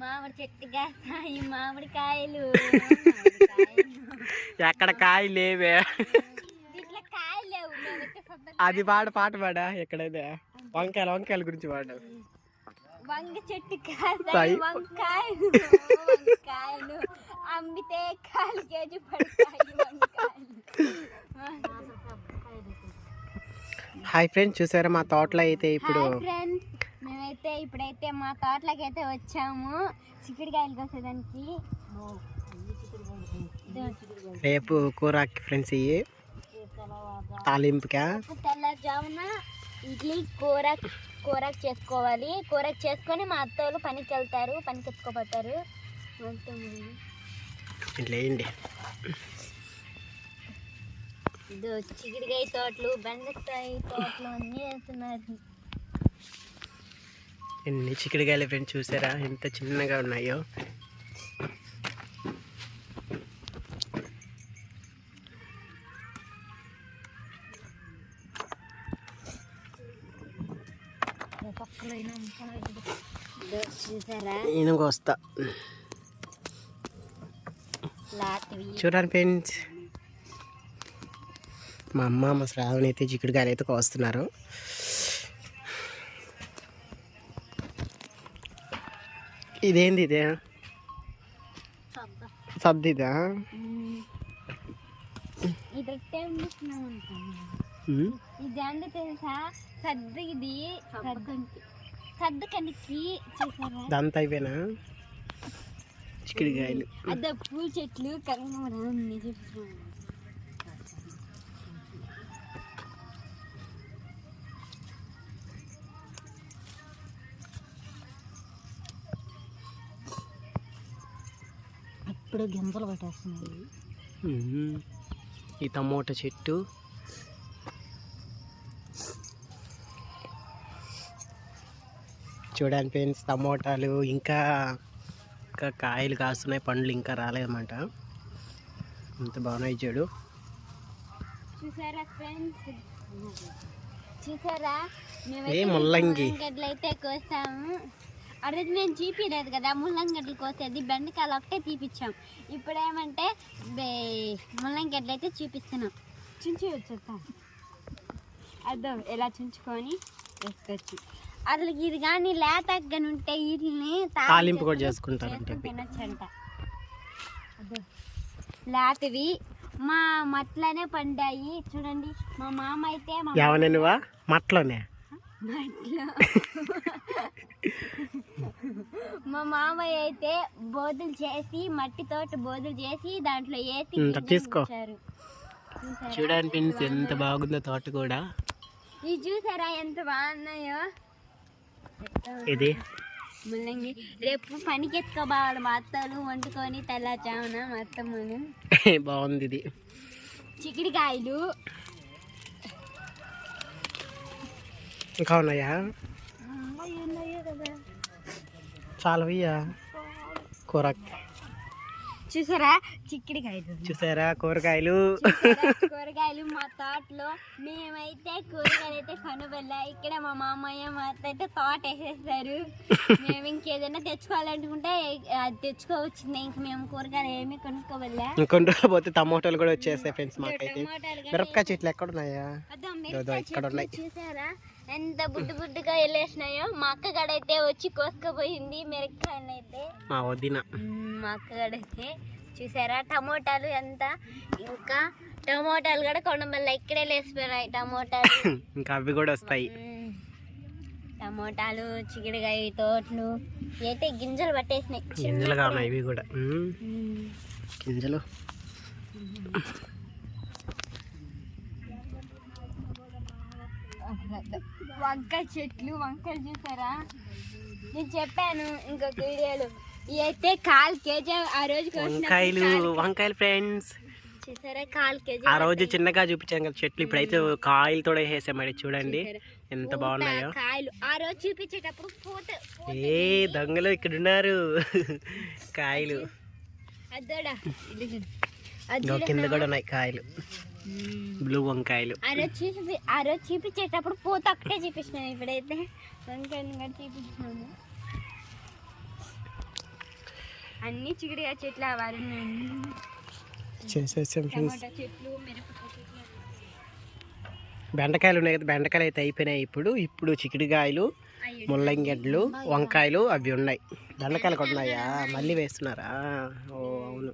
మామిడి చెట్టు కాస్తాయి మామిడికాయలు మామిడికాయలు. ఎక్కడ లేవే. దీంట్లో కాయలు లేవు. మేమైతే సొంత అది పాట పాట పాడా? ఎక్కడైతే వంకాయలు వంకాయల గురించి పాడు. వంగ చెట్టు తాయి. కాస్తాయి వంకాయలు వంకాయలు. అమ్మితే కాలు కేజీ పడతాయి వంకాయలు. హాయ్ ఫ్రెండ్స్ చూసారా మా తోటలో అయితే ఇప్పుడు హాయ్ ఫ్రెండ్స్. మేమైతే ఇప్పుడైతే మా తోటలోకి అయితే వచ్చాము. చిక్కుడుకాయలు కోసేదానికి రేపు కూరకి ఫ్రెండ్స్ ఇవి తాలింపుకా? తెల్లజామున ఇడ్లీ కూర కూరకు చేసుకోవాలి. కూరకు చేసుకొని మా అత్తోళ్ళు పనికి వెళ్తారు పనికి ఎత్తుకోపోతారు మొత్తం ఇట్లా వేయండి. ఇదో చిగుడికాయ తోటలు బెండకాయ తోటలు అన్నీ వేస్తున్నారు. ఎన్ని చిక్కుడుకాయలు ఫ్రెండ్స్ చూసారా? ఎంత చిన్నగా ఉన్నాయో. నేను వస్తా. చూడండి ఫ్రెండ్స్. మా అమ్మ మా శ్రావణి అయితే చిక్కుడుకాయలు అయితే కోస్తున్నారు. ఇదేంది ఇదే? సర్దిదా తెలుసా? సద్దు ఇది. కనికి దాంతో అయిపోయినా? చిక్కుడుకాయలు. అదే పూల చెట్లు కనుమరా ఇప్పుడు గింజలు పట్టేస్తున్నాయి. ఈ టమోటా చెట్టు. చూడండి ఫ్రెండ్స్ టమోటాలు ఇంకా ఇంకా కాయలు కాస్తున్నాయి పండ్లు ఇంకా రాలేదన్నమాట. ఇంత బాగున్నాయి చూడు. ఏ ముల్లంగి. కోసాము ఆ రోజు మేము చూపించలేదు కదా ముల్లంగడ్డలు కోసేది బెండకాయలు ఒకటే తీపిచ్చాం. ఇప్పుడు ఏమంటే బే- ముల్లంగడ్డలు అయితే చూపిస్తున్నాం. చుంచి వచ్చేస్తాం అర్థం. ఎలా చుంచుకొని వేసుకోవచ్చు. అసలు ఇది కానీ లేతగ్గని ఉంటే వీటిని తాలింపు కూడా చేసుకుంటారంట ఇవి. తినొచ్చంట అదో. లేతవి మా మట్లనే పండాయి. చూడండి మా మామ అయితే మట్లోనే. మట్లో. మా మామయ్య అయితే బోధులు చేసి మట్టితోటి బోధులు చేసి దాంట్లో వేసి తీసుకో. చూడండి ఫ్రెండ్స్ ఎంత బాగుందో తోట కూడా. ఇవి చూసారా ఎంత బాగున్నాయో? ఇది. ముల్లంగి. రేపు పనికి ఎత్తుకోబావాలి మా అత్తలు వండుకొని తెల్లాచామున మా అత్తమ్మను బాగుంది ఇది. చిక్కుడుకాయలు. ఇంకా ఉన్నాయా? चाल भैया कोरक చూసారా? చిక్కుడుకాయలు. చూసారా కూరగాయలు? కూరగాయలు మా తోటలో? మేమైతే కూరగాయలు అయితే కొనబెల్లా ఇక్కడ మా మామయ్య మా అత్త అయితే తోట వేసేసారు మేము ఇంకేదైనా తెచ్చుకోవాలనుకుంటే అది తెచ్చుకోవచ్చింది ఇంక మేము కూరగాయలు ఏమీ కొనుక్కోవల్లా ఇంకొన్ని రోజులు పోతే టమోటాలు కూడా వచ్చేస్తాయి ఫ్రెండ్స్ మాకైతే. మిరపకాయ చెట్లు ఎక్కడ ఉన్నాయా? ఇక్కడ చెట్లు ఉన్నాయి. చూసారా? ఎంత బుడ్డు బుడ్డుగా వెళ్ళేసినాయో. మా అక్క గడైతే వచ్చి కోసుకుపోయింది మిరపకాయలు అయితే మా వదిన. మా చూసారా? టమోటాలు ఎంత? ఇంకా టమోటాలు కూడా కొండమల్ల ఇక్కడే లేసిపోయినాయి టమోటాలు. ఇంకా అవి కూడా వస్తాయి. టమోటాలు చిగుడుగాయ తోటలు అయితే గింజలు పట్టేసినాయి. గింజలుగా ఉన్నాయి ఇవి కూడా. గింజలు. వంకాయ చెట్లు వంకాయలు చూసారా? నేను చెప్పాను ఇంకొక వీడియోలో. అయితే కాల్ కేజీ ఆ రోజు వంకాయలు వంకాయలు ఫ్రెండ్స్. ఆ రోజు చిన్నగా చూపించాం కదా చెట్లు ఇప్పుడైతే కాయలతో వేసామడి చూడండి. ఎంత బాగున్నాయో. కాయలు. ఆ రోజు చూపించేటప్పుడు పూత పూత ఏ దొంగలు ఇక్కడ ఉన్నారు కాయలు కింద కూడా ఉన్నాయి కాయలు. బ్లూ వంకాయలు. ఆ రోజు చూపి ఆ రోజు చూపించేటప్పుడు పూత ఒకటే చూపించినాను ఇప్పుడైతే. వంకాయలు కూడా అన్ని చిగుడిగా చెట్లు చేసేసాం ఫ్రెండ్స్. చెట్లు బెండకాయలు ఉన్నాయి కదా బెండకాయలు అయితే అయిపోయినాయి ఇప్పుడు. ఇప్పుడు చిక్కుడుకాయలు అయ్యి. ముల్లంగడ్డలు వంకాయలు అవి ఉన్నాయి. బెండకాయలు ఉన్నాయా? మళ్ళీ వేస్తున్నారా? ఓ అవును.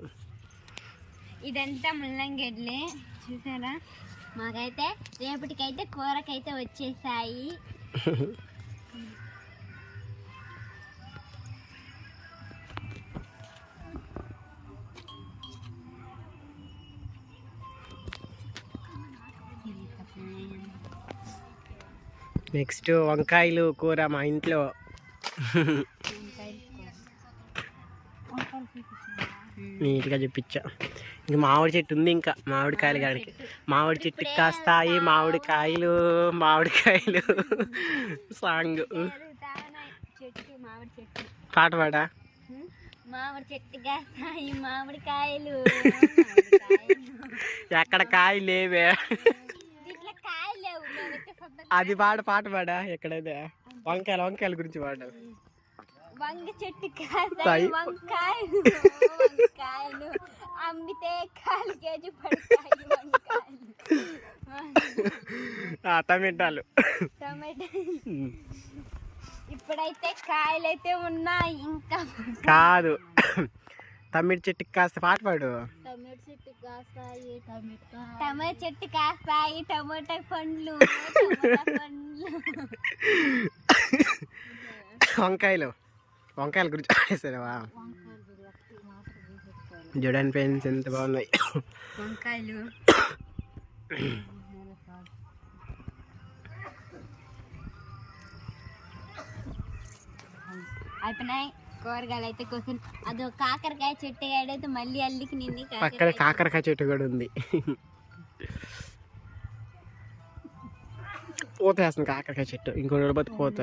ఇదంతా ముల్లంగడ్లే. చూసారా? మాకైతే రేపటికైతే కూరకైతే వచ్చేసాయి. నెక్స్ట్ వంకాయలు కూర మా ఇంట్లో. నీట్గా చూపించా. ఇంక మామిడి చెట్టు ఉంది ఇంకా మామిడికాయలు కాడికి. మామిడి చెట్టుకి కాస్తాయి మామిడికాయలు మామిడికాయలు సాంగ్. చెట్టు చెట్టు. పాట పాడా? మామిడి చెట్టు కాస్తాయి మామిడికాయలు. ఎక్కడ కాయలు లేవు. అది పాట పాట పాడా? ఎక్కడైతే? వంకాయలు వంకాయల గురించి పాట వంగ చెట్టు తాయి. వంకాయలు. వంకాయలు. అమ్మితే కాలు కేజీ పడతాయి వంకాయలు. ఆ, టమాటాలు. టమాటా. ఇప్పుడైతే కాయలు అయితే ఉన్నాయి ఇంకా. కాదు. తమ్మిడి చెట్టుకి కాస్త పాట పాడు. టమాటో చెట్టు కాస్తాయి టమాటా టమాటా చెట్టు కాస్తాయి టమాటా పండ్లు టమాటా పండ్లు వంకాయలు. వంకాయల గురించి పాడేసావా చూడండి ఫ్రెండ్స్ ఎంత బాగున్నాయి. వంకాయలు. అయిపోయినాయి. కూరగాయలు అయితే కోసం అదో కాకరకాయ చెట్టు అయితే మళ్ళీ అల్లికి నిండి పక్కన కాకరకాయ చెట్టు. కూడా ఉంది. పోత వేస్తుంది కాకరకాయ చెట్టు. ఇంకో నిలబడి పోత.